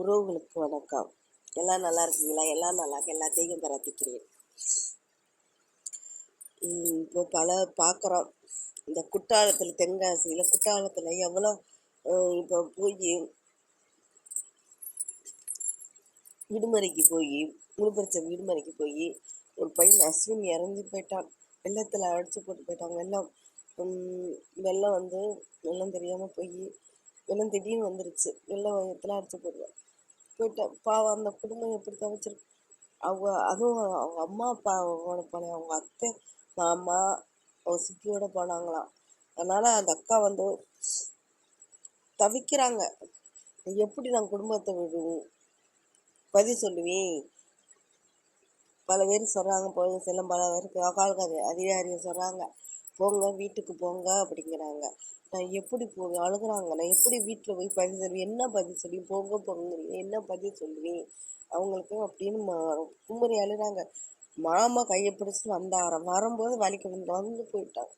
உறவுகளுக்கு வணக்கம். எல்லாம் நல்லா இருக்கீங்களா? எல்லாம் நல்லா எல்லாத்தையும் பிரார்த்திக்கிறேன். உம் இப்போ பல பார்க்குறோம் இந்த குற்றாலத்தில் தென்காசியில் குற்றாலத்தில் எவ்வளோ இப்போ போய் விடுமுறைக்கு போய் விழுப்புரச்ச விடுமுறைக்கு போய் ஒரு பையன் அஸ்வின் இறந்து போயிட்டான். வெள்ளத்தில் அடிச்சு போட்டு போயிட்டான். வெள்ளம் உம் வெள்ளம் வந்து வெள்ளம் தெரியாமல் போய் வெள்ளம் திடீர்னு வந்துருச்சு. வெள்ளம் வெள்ளத்தில் அடிச்சு போடுவேன்? போயிட்டேன் பாவம் அந்த குடும்பம் எப்படி தவிச்சிருக்கு? அவங்க அதுவும் அவங்க அம்மா அப்பாவோட போனேன் அவங்க அத்தை மாமா அவங்க சித்தியோட போனாங்களாம். அதனால் அந்த அக்கா வந்து தவிக்கிறாங்க. எப்படி நான் குடும்பத்தை விடுவோம் பதில் சொல்லுவேன். பல பேர் சொல்கிறாங்க போய் செல்லம் பல பேருக்கு கால்காரி அதிகாரியும் சொல்கிறாங்க போங்க வீட்டுக்கு போங்க அப்படிங்கிறாங்க. நான் எப்படி போ அழுகுறாங்க? நான் எப்படி வீட்டில் போய் பதில் சொல்லுவேன்? என்ன பதில் சொல்லி போங்க போங்கிறீங்க என்ன பதில் சொல்லுவேன்? அவங்களுக்கு அப்படின்னு ம- அழுகிறாங்க. மாமா கையை பிடிச்சிட்டு வந்தாராம் வரும்போது வலிக்கு வந்து வந்து போயிட்டான்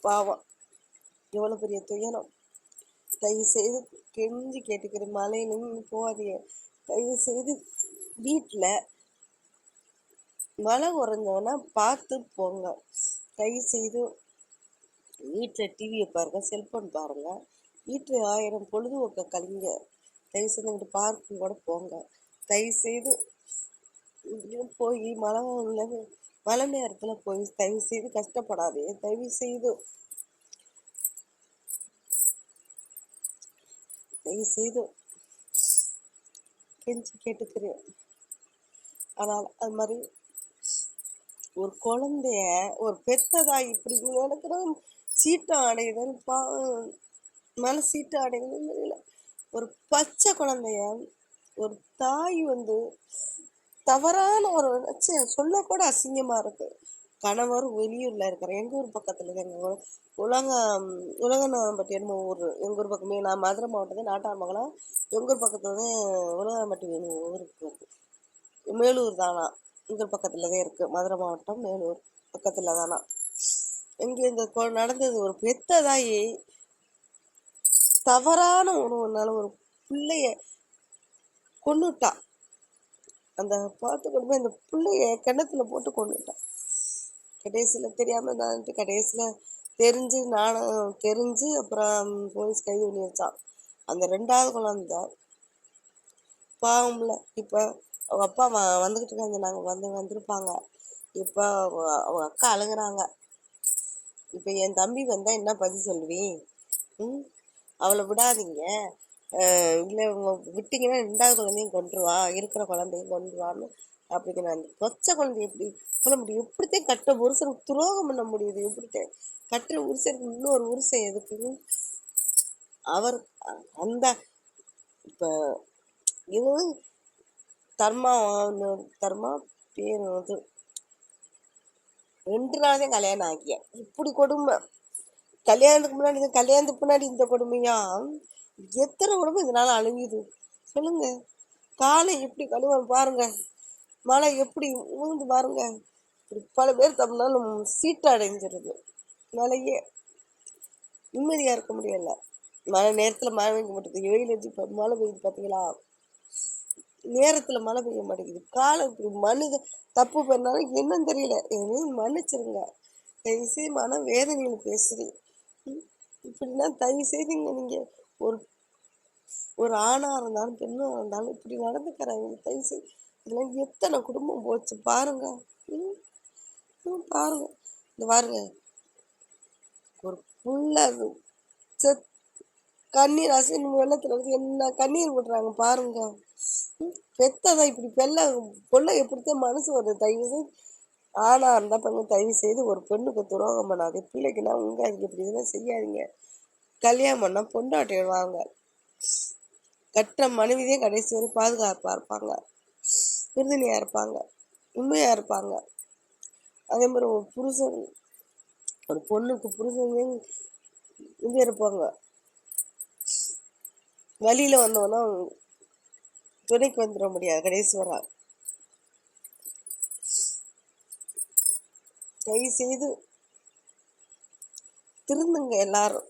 பாவம். எவ்வளோ பெரிய துயரம். தயவு செய்து கெஞ்சி கேட்டுக்கிற மலையிலும் போகாதீங்க. தயவு செய்து வீட்டில் மழை குறைஞ்சோன்னா பார்த்து போங்க. தயவு செய்து வீட்டில் டிவியை பாருங்கள் செல்ஃபோன் பாருங்கள் வீட்டில் ஆயிரம் பொழுதுபோக்க கலைங்க தயவு செய்து இங்கிட்டு பார்க்கும் கூட போங்க. தயவு செய்து போய் மழை உள்ள மழை நேரத்தில் போய் தயவு செய்து கஷ்டப்படாதே. தயவு செய்து தயவு செய்து கெஞ்சி கேட்டுக்கிறேன். ஆனால் அது மாதிரி ஒரு குழந்தைய ஒரு பெத்ததா இப்படி நடக்கிறோம் சீட்டம் அடையுதுன்னு பா மேலே சீட்டம் அடையுதுன்னு தெரியல. ஒரு பச்சை குழந்தைய ஒரு தாய் வந்து தவறான ஒரு சொல்லக்கூட அசிங்கமாக இருக்கு. கணவர் வெளியூரில் இருக்கிற எங்கள் ஊர் பக்கத்தில் எங்கள் எங்க ஊர் உலகம் உலகநாதம்பட்டி என்னமோ ஊர். எங்கள் ஊர் பக்கமே நான் மதுரை மாவட்டத்தில் நாட்டாமங்கலம் எங்கள் ஊர் பக்கத்தில் தான் உலகநாதம்பட்டி ஊருக்கு. மேலூர் தானா? எங்க பக்கத்தில் பக்கத்துல தான் இருக்கு. மதுரை மாவட்டம் மேலூர் பக்கத்துல தானா இங்கே இந்த கொ- நடந்தது ஒரு பெத்த தாயி தவறான உணவுனால ஒரு பிள்ளைய கொண்டுட்டா அந்த பார்த்து கொண்டு போய் அந்த பிள்ளைய கிணத்துல போட்டு கொண்டுட்டான் கடைசியில் தெரியாமல் இருந்தான்ட்டு கடைசியில் தெரிஞ்சு நானும் தெரிஞ்சு அப்புறம் போலீஸ் கைது பண்ணி வச்சான் அந்த ரெண்டாவது குழந்தை பாவம்ல. இப்போ அவங்க அப்பா வந்துக்கிட்டு இருக்காங்க. நாங்கள் வந்து வந்திருப்பாங்க. இப்போ அவங்க அக்கா அழுகுறாங்க. இப்போ என் தம்பி வந்தால் என்ன பதில் சொல்லுவீன் ம்? அவளை விடாதீங்க. இல்லை இவங்க விட்டீங்கன்னா ரெண்டாவது குழந்தையும் கொண்டுருவா இருக்கிற குழந்தையும் கொண்டுருவான்னு அப்படிங்கிற அந்த கொச்ச குழந்தை எப்படி சொல்ல முடியும்? எப்படித்தான் கட்ட புருஷனுக்கு துரோகம் பண்ண முடியுது. எப்படித்தான் கட்டுற புருஷனுக்கு இன்னொரு உருசை எதுக்கு? அவர் அந்த இப்போ இது தர்மா தர்மா பேர் வந்து ரெண்டு நாள் தான் கல்யாணம் ஆகிய. இப்படி கொடுமை. கல்யாணத்துக்கு முன்னாடி கல்யாணத்துக்கு முன்னாடி இந்த கொடுமையா? எத்தனை கொடுமை இதனால அழுகுது சொல்லுங்க. காலை எப்படி கழுவ பாருங்க. மழை எப்படி ஊந்து பாருங்க. பல பேர் தப்புனாலும் சீட்டு அடைஞ்சிருது மழையே. நிம்மதியா இருக்க முடியல. மழை நேரத்துல மழை பெய்ய மாட்டேங்குது வெயில் அடிச்சு மழை பெய்யுது பாத்தீங்களா? நேரத்துல மழை பெய்ய மாட்டேங்குது. காலம் இப்படி மனித தப்பு பண்ணாலும் என்னன்னு தெரியல. என்னையும் மன்னிச்சிருங்க. தயவு செய்யும் மன வேதனையில் பேசுறேன். இப்படின்னா தயவு செய்துங்க நீங்கள் ஒரு ஒரு ஆணாக இருந்தாலும் பெண்ணாக இருந்தாலும் இப்படி நடந்துக்கிறாங்க. தயவு செய்து இதெல்லாம் எத்தனை குடும்பம் போச்சு பாருங்க. ம், பாருங்க. இந்த பாருங்க. ஒரு புள்ள செத் கண்ணீர் அசின் வெள்ளத்துல வந்து என்ன கண்ணீர் விடுறாங்க பாருங்க. பெத்ததா இப்படி பெல்ல பொல்ல எப்படித்தான் மனசு வருது. தயவு செய்து ஆனா இருந்தா பெண்ணு தயவு செய்து ஒரு பெண்ணுக்கு துரோகம் பண்ணாது. பிள்ளைக்குன்னா உங்க அதுக்கு இப்படி இதெல்லாம் செய்யாதீங்க. கல்யாணம் பண்ணா பொண்டாட்டி வாங்க. கற்ற மனைவிதே கடைசி வரை பாதுகாப்பா இருப்பாங்க. விருதுனியா இருப்பாங்க. உண்மையா இருப்பாங்க. அதே மாதிரி ஒரு புருஷன் ஒரு பொண்ணுக்கு புருஷன் இது இருப்பாங்க. வழியில் வந்தோன்னா துணைக்கு வந்துட முடியாது. கடைசி வரை தயவு செய்து திருந்துங்க எல்லாரும்.